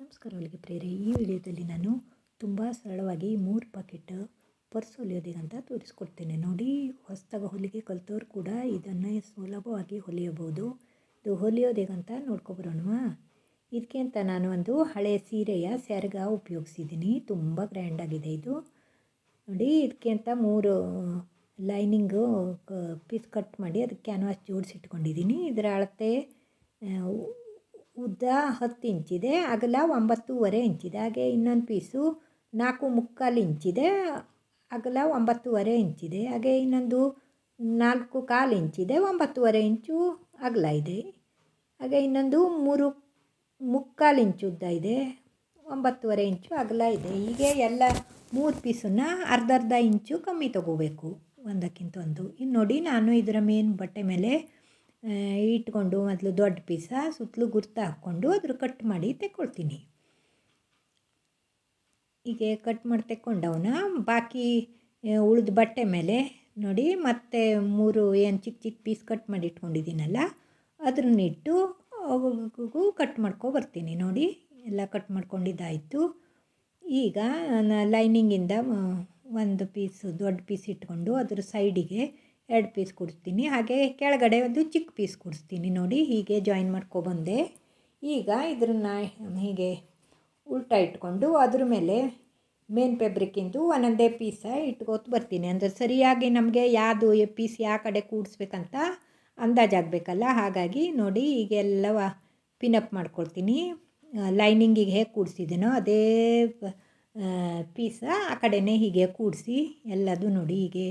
ನಮಸ್ಕಾರ ಹೊಲಿಗೆ ಪ್ರೇರೆ ಈ ವಿಡಿಯೋದಲ್ಲಿ ನಾನು ತುಂಬ ಸರಳವಾಗಿ ಮೂರು ಪಾಕೆಟ್ ಪರ್ಸ್ ಹೊಲಿಯೋದಿಗಂತ ತೋರಿಸ್ಕೊಡ್ತೇನೆ. ನೋಡಿ, ಹೊಸದಾಗಿ ಹೊಲಿಗೆ ಕಲ್ತವ್ರು ಕೂಡ ಇದನ್ನು ಸುಲಭವಾಗಿ ಹೊಲಿಯಬಹುದು. ಇದು ಹೊಲಿಯೋದೇಗಂತ ನೋಡ್ಕೊಬರೋಣವಾ? ಇದಕ್ಕೆ ಅಂತ ನಾನು ಒಂದು ಹಳೆ ಸೀರೆಯ ಸೆರಗ ಉಪಯೋಗಿಸಿದ್ದೀನಿ. ತುಂಬ ಗ್ರ್ಯಾಂಡಾಗಿದೆ ಇದು. ನೋಡಿ, ಇದಕ್ಕೆ ಅಂತ ಮೂರು ಲೈನಿಂಗು ಪೀಸ್ ಕಟ್ ಮಾಡಿ ಅದಕ್ಕೆ ಕ್ಯಾನ್ವಾಸ್ ಜೋಡಿಸಿಟ್ಕೊಂಡಿದ್ದೀನಿ. ಇದರ ಅಳತೆ ಉದ್ದ ಹತ್ತು ಇಂಚಿದೆ, ಅಗಲ ಒಂಬತ್ತೂವರೆ ಇಂಚಿದೆ. ಹಾಗೆ ಇನ್ನೊಂದು ಪೀಸು ನಾಲ್ಕು ಮುಕ್ಕಾಲು ಇಂಚಿದೆ, ಅಗಲ ಒಂಬತ್ತೂವರೆ ಇಂಚಿದೆ. ಹಾಗೆ ಇನ್ನೊಂದು ನಾಲ್ಕು ಕಾಲು ಇಂಚಿದೆ, ಒಂಬತ್ತೂವರೆ ಇಂಚು ಅಗಲ ಇದೆ. ಹಾಗೆ ಇನ್ನೊಂದು ಮೂರು ಮುಕ್ಕಾಲು ಇಂಚು ಉದ್ದ ಇದೆ, ಒಂಬತ್ತುವರೆ ಇಂಚು ಅಗಲ ಇದೆ. ಹೀಗೆ ಎಲ್ಲ ಮೂರು ಪೀಸನ್ನು ಅರ್ಧ ಅರ್ಧ ಇಂಚು ಕಮ್ಮಿ ತಗೋಬೇಕು. ಒಂದಕ್ಕಿಂತ ಒಂದು. ಇನ್ನು ನೋಡಿ, ನಾನು ಇದರ ಮೇನ್ ಬಟ್ಟೆ ಮೇಲೆ ಇಟ್ಕೊಂಡು ಮೊದಲು ದೊಡ್ಡ ಪೀಸ, ಸುತ್ತಲೂ ಗುರ್ತು ಹಾಕ್ಕೊಂಡು ಅದ್ರ ಕಟ್ ಮಾಡಿ ತೆಕ್ಕೊಳ್ತೀನಿ. ಹೀಗೆ ಕಟ್ ಮಾಡಿ ತೆಕ್ಕೊಂಡವನ್ನ ಬಾಕಿ ಉಳಿದ ಬಟ್ಟೆ ಮೇಲೆ ನೋಡಿ, ಮತ್ತೆ ಮೂರು ಏನು ಚಿಕ್ಕ ಚಿಕ್ಕ ಪೀಸ್ ಕಟ್ ಮಾಡಿ ಇಟ್ಕೊಂಡಿದ್ದೀನಲ್ಲ ಅದನ್ನಿಟ್ಟು ಅವುಗೂ ಕಟ್ ಮಾಡ್ಕೊ ಬರ್ತೀನಿ. ನೋಡಿ, ಎಲ್ಲ ಕಟ್ ಮಾಡ್ಕೊಂಡಿದ್ದಾಯಿತು. ಈಗ ಲೈನಿಂಗಿಂದ ಒಂದು ಪೀಸ್ ದೊಡ್ಡ ಪೀಸ್ ಇಟ್ಕೊಂಡು ಅದ್ರ ಸೈಡಿಗೆ ಎರಡು ಪೀಸ್ ಕೊಡಿಸ್ತೀನಿ ಹಾಗೆ ಕೆಳಗಡೆ ಒಂದು ಚಿಕ್ಕ ಪೀಸ್ ಕೊಡಿಸ್ತೀನಿ. ನೋಡಿ, ಹೀಗೆ ಜಾಯಿನ್ ಮಾಡ್ಕೊಬಂದೆ ಈಗ ಇದನ್ನು ಹೀಗೆ ಉಲ್ಟಾ ಇಟ್ಕೊಂಡು ಅದ್ರ ಮೇಲೆ ಮೇನ್ ಫ್ಯಾಬ್ರಿಕ್ಕಿಂದು ಒಂದೊಂದೇ ಪೀಸ ಇಟ್ಕೋತ ಬರ್ತೀನಿ. ಅಂದರೆ ಸರಿಯಾಗಿ ನಮಗೆ ಯಾವುದು ಪೀಸ್ ಯಾವ ಕಡೆ ಕೂಡಿಸ್ಬೇಕಂತ ಅಂದಾಜಾಗಬೇಕಲ್ಲ ಹಾಗಾಗಿ ನೋಡಿ ಈಗೆಲ್ಲವ ಪಿನಪ್ ಮಾಡ್ಕೊಳ್ತೀನಿ. ಲೈನಿಂಗಿಗೆ ಹೇಗೆ ಕೂಡಿಸಿದ್ದೀನೋ ಅದೇ ಪೀಸ ಆ ಕಡೆನೇ ಹೀಗೆ ಕೂಡಿಸಿ ಎಲ್ಲದು ನೋಡಿ, ಹೀಗೆ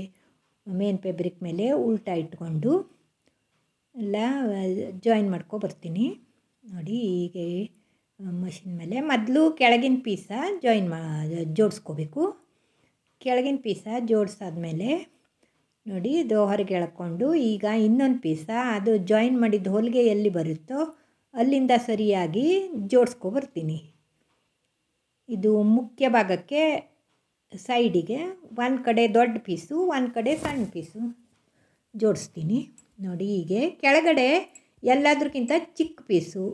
ಮೇನ್ ಫೆಬ್ರಿಕ್ ಮೇಲೆ ಉಲ್ಟಾ ಇಟ್ಕೊಂಡು ಎಲ್ಲ ಜಾಯಿನ್ ಮಾಡ್ಕೊ ಬರ್ತೀನಿ. ನೋಡಿ, ಹೀಗೆ ಮಷಿನ್ ಮೇಲೆ ಮೊದಲು ಕೆಳಗಿನ ಪೀಸ ಜಾಯಿನ್ ಮಾ, ಜೋಡಿಸ್ಕೋಬೇಕು. ಕೆಳಗಿನ ಪೀಸ ಜೋಡಿಸಾದ್ಮೇಲೆ ನೋಡಿ, ಇದು ಹೊರಗೆ ಎಳ್ಕೊಂಡು ಈಗ ಇನ್ನೊಂದು ಪೀಸ ಅದು ಜಾಯಿನ್ ಮಾಡಿದ ಹೊಲಿಗೆ ಎಲ್ಲಿ ಬರುತ್ತೋ ಅಲ್ಲಿಂದ ಸರಿಯಾಗಿ ಜೋಡಿಸ್ಕೊ ಬರ್ತೀನಿ. ಇದು ಮುಖ್ಯ ಭಾಗಕ್ಕೆ ಸೈಡಿಗೆ ಒಂದು ಕಡೆ ದೊಡ್ಡ ಪೀಸು ಒಂದು ಕಡೆ ಸಣ್ಣ ಪೀಸು ಜೋಡಿಸ್ತೀನಿ. ನೋಡಿ, ಹೀಗೆ ಕೆಳಗಡೆ ಎಲ್ಲದಕ್ಕಿಂತ ಚಿಕ್ಕ ಪೀಸು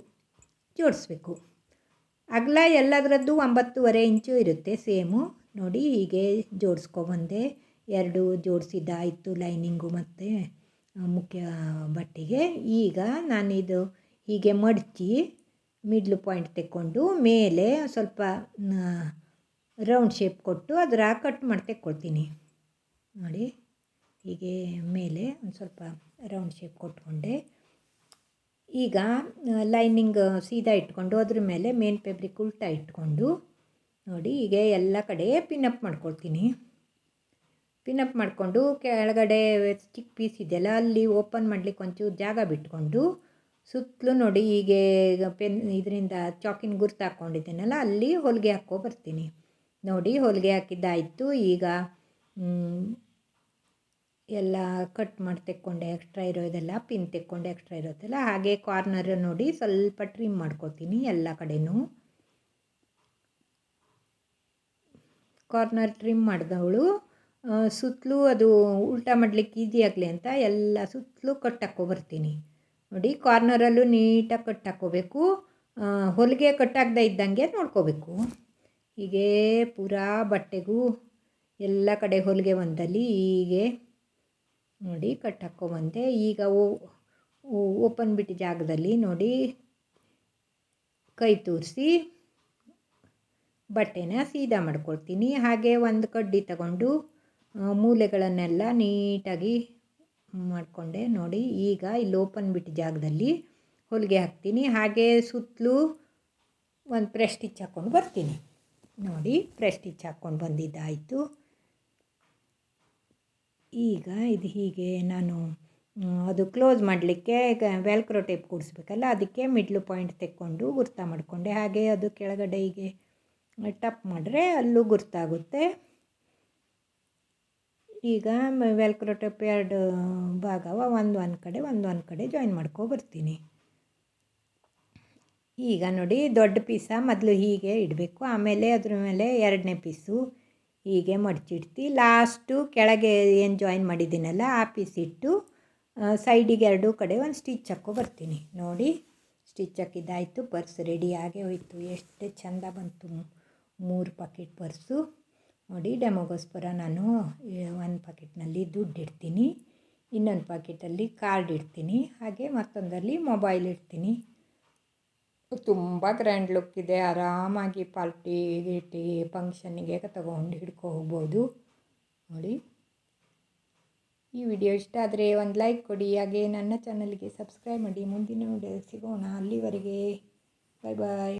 ಜೋಡಿಸ್ಬೇಕು. ಅಗಲ ಎಲ್ಲದರದ್ದು ಒಂಬತ್ತುವರೆ ಇಂಚು ಇರುತ್ತೆ ಸೇಮು ನೋಡಿ, ಹೀಗೆ ಜೋಡಿಸ್ಕೊಬಂದೆ ಎರಡು ಜೋಡಿಸಿದ್ದಾಯಿತು ಲೈನಿಂಗು ಮತ್ತು ಮುಖ್ಯ ಬಟ್ಟೆಗೆ. ಈಗ ನಾನಿದು ಹೀಗೆ ಮಡಚಿ ಮಿಡ್ಲ್ ಪಾಯಿಂಟ್ ತೆಕ್ಕೊಂಡು, ಮೇಲೆ ಸ್ವಲ್ಪ ರೌಂಡ್ ಶೇಪ್ ಕೊಟ್ಟು ಅದರ ಕಟ್ ಮಾಡಿ ಕೊಡ್ತೀನಿ. ನೋಡಿ, ಹೀಗೆ ಮೇಲೆ ಒಂದು ಸ್ವಲ್ಪ ರೌಂಡ್ ಶೇಪ್ ಕೊಟ್ಕೊಂಡೆ. ಈಗ ಲೈನಿಂಗ್ ಸೀದಾ ಇಟ್ಕೊಂಡು ಅದ್ರ ಮೇಲೆ ಮೇನ್ ಫ್ಯಾಬ್ರಿಕ್ ಉಲ್ಟಾ ಇಟ್ಕೊಂಡು ನೋಡಿ, ಹೀಗೆ ಎಲ್ಲ ಕಡೆ ಪಿನಪ್ ಮಾಡ್ಕೊಳ್ತೀನಿ ಪಿನಪ್ ಮಾಡಿಕೊಂಡು ಕೆಳಗಡೆ ಚಿಕ್ಕ ಪೀಸ್ ಇದೆಯಲ್ಲ, ಅಲ್ಲಿ ಓಪನ್ ಮಾಡಲಿಕ್ಕೆ ಒಂಚೂರು ಜಾಗ ಬಿಟ್ಕೊಂಡು ಸುತ್ತಲೂ ನೋಡಿ, ಹೀಗೆ ಪೆನ್ ಇದರಿಂದ ಚಾಕಿನ ಗುರ್ತು ಹಾಕ್ಕೊಂಡಿದ್ದೀನಲ್ಲ ಅಲ್ಲಿ ಹೊಲಿಗೆ ಹಾಕ್ಕೊ ಬರ್ತೀನಿ. ನೋಡಿ ಹೊಲಿಗೆ ಹಾಕಿದ್ದಾಯಿತು. ಈಗ ಎಲ್ಲ ಕಟ್ ಮಾಡಿ ತೆಕ್ಕೊಂಡೆ ಎಕ್ಸ್ಟ್ರಾ ಇರೋದೆಲ್ಲ ಪಿನ್ ತೆಕ್ಕೊಂಡೆ ಎಕ್ಸ್ಟ್ರಾ ಇರೋದೆಲ್ಲ. ಹಾಗೆ ಕಾರ್ನರ್ ನೋಡಿ ಸ್ವಲ್ಪ ಟ್ರಿಮ್ ಮಾಡ್ಕೋತೀನಿ ಎಲ್ಲ ಕಡೆನೂ. ಕಾರ್ನರ್ ಟ್ರಿಮ್ ಮಾಡಿದವಳು. ಸುತ್ತಲೂ ಅದು ಉಲ್ಟಾ ಮಾಡಲಿಕ್ಕೆ ಈಸಿ ಆಗಲಿ ಅಂತ ಎಲ್ಲ ಸುತ್ತಲೂ ಕಟ್ ಬರ್ತೀನಿ ನೋಡಿ ಕಾರ್ನರಲ್ಲೂ ನೀಟಾಗಿ ಕಟ್ ಹಾಕೋಬೇಕು ಹೊಲಿಗೆ ಕಟ್ಟಾಗದೇ ಇದ್ದಂಗೆ ನೋಡ್ಕೋಬೇಕು. ಹೀಗೆ ಪೂರಾ ಬಟ್ಟೆಗೂ ಎಲ್ಲ ಕಡೆ ಹೊಲಿಗೆ ಒಂದಲ್ಲಿ ಹೀಗೆ ನೋಡಿ ಕಟ್ ಹಾಕ್ಕೊಬಂದೆ ಈಗ ಓಪನ್ ಬಿಟ್ಟು ಜಾಗದಲ್ಲಿ ನೋಡಿ ಕೈ ತೂರಿಸಿ ಬಟ್ಟೆನ ಸೀದಾ ಮಾಡ್ಕೊಳ್ತೀನಿ. ಹಾಗೆ ಒಂದು ಕಡ್ಡಿ ತಗೊಂಡು ಮೂಲೆಗಳನ್ನೆಲ್ಲ ನೀಟಾಗಿ ಮಾಡಿಕೊಂಡೆ ನೋಡಿ. ಈಗ ಇಲ್ಲಿ ಓಪನ್ ಬಿಟ್ಟ ಜಾಗದಲ್ಲಿ ಹೊಲಿಗೆ ಹಾಕ್ತೀನಿ. ಹಾಗೆ ಸುತ್ತಲೂ ಒಂದು ಪ್ರೆಸ್ ಸ್ಟಿಚ್ ಹಾಕ್ಕೊಂಡು ಬರ್ತೀನಿ. ನೋಡಿ ಪ್ರೆಸ್ಟಿಚ್ ಹಾಕ್ಕೊಂಡು ಬಂದಿದ್ದಾಯಿತು. ಈಗ ಇದು ಹೀಗೆ ನಾನು ಅದು ಕ್ಲೋಸ್ ಮಾಡಲಿಕ್ಕೆ ವ್ಯಾಲ್ಕ್ರೋ ಟೇಪ್ ಕೂಡಿಸ್ಬೇಕಲ್ಲ, ಅದಕ್ಕೆ ಮಿಡ್ಲು ಪಾಯಿಂಟ್ ತೆಕ್ಕೊಂಡು ಗುರ್ತಾ ಮಾಡಿಕೊಂಡೆ. ಹಾಗೆ ಅದು ಕೆಳಗಡೆ ಹೀಗೆ ಟಪ್ ಮಾಡಿದ್ರೆ ಅಲ್ಲೂ ಗುರ್ತಾಗುತ್ತೆ. ಈಗ ವ್ಯಾಲ್ಕ್ರೋ ಟೇಪ್ ಎರಡು ಭಾಗವ, ಒಂದು ಒಂದು ಕಡೆ, ಒಂದು ಒಂದು ಕಡೆ ಜಾಯಿನ್ ಮಾಡ್ಕೊ ಬರ್ತೀನಿ. ಈಗ ನೋಡಿ ದೊಡ್ಡ ಪೀಸ ಮೊದಲು ಹೀಗೆ ಇಡಬೇಕು. ಆಮೇಲೆ ಅದ್ರ ಮೇಲೆ ಎರಡನೇ ಪೀಸು ಹೀಗೆ ಮಡಚಿಡ್ತಿ. ಲಾಸ್ಟು ಕೆಳಗೆ ಏನು ಜಾಯಿನ್ ಮಾಡಿದ್ದೀನಲ್ಲ, ಆ ಪೀಸ್ ಇಟ್ಟು ಸೈಡಿಗೆ ಎರಡೂ ಕಡೆ ಒಂದು ಸ್ಟಿಚ್ ಹಾಕೋ ಬರ್ತೀನಿ. ನೋಡಿ ಸ್ಟಿಚ್ ಹಾಕಿದ್ದಾಯಿತು ಪರ್ಸ್ ರೆಡಿ ಆಗೇ ಹೋಯಿತು. ಎಷ್ಟು ಚೆಂದ ಬಂತು. ಮೂರು ಪಾಕೆಟ್ ಪರ್ಸು ನೋಡಿ ಡೆಮೋಗೋಸ್ಕರ ನಾನು ಒಂದು ಪಾಕೆಟ್ನಲ್ಲಿ ದುಡ್ಡು ಇಡ್ತೀನಿ. ಇನ್ನೊಂದು ಪಾಕೆಟಲ್ಲಿ ಕಾರ್ಡ್ ಇಡ್ತೀನಿ. ಹಾಗೆ ಮತ್ತೊಂದರಲ್ಲಿ ಮೊಬೈಲ್ ಇಡ್ತೀನಿ. ತುಂಬ ಗ್ರ್ಯಾಂಡ್ ಲುಕ್ ಇದೆ. ಆರಾಮಾಗಿ ಪಾರ್ಟಿ ಗೀಟಿ ಫಂಕ್ಷನ್ನಿಗೆ ತಗೊಂಡು ಹಿಡ್ಕೊ ಹೋಗ್ಬೋದು. ನೋಡಿ. ಈ ವಿಡಿಯೋ ಇಷ್ಟ ಆದರೆ ಒಂದು ಲೈಕ್ ಕೊಡಿ. ಹಾಗೆ ನನ್ನ ಚಾನಲ್ಗೆ ಸಬ್ಸ್ಕ್ರೈಬ್ ಮಾಡಿ. ಮುಂದಿನ ವಿಡಿಯೋ ಸಿಗೋಣ. ಅಲ್ಲಿವರೆಗೆ. ಬಾಯ್ ಬಾಯ್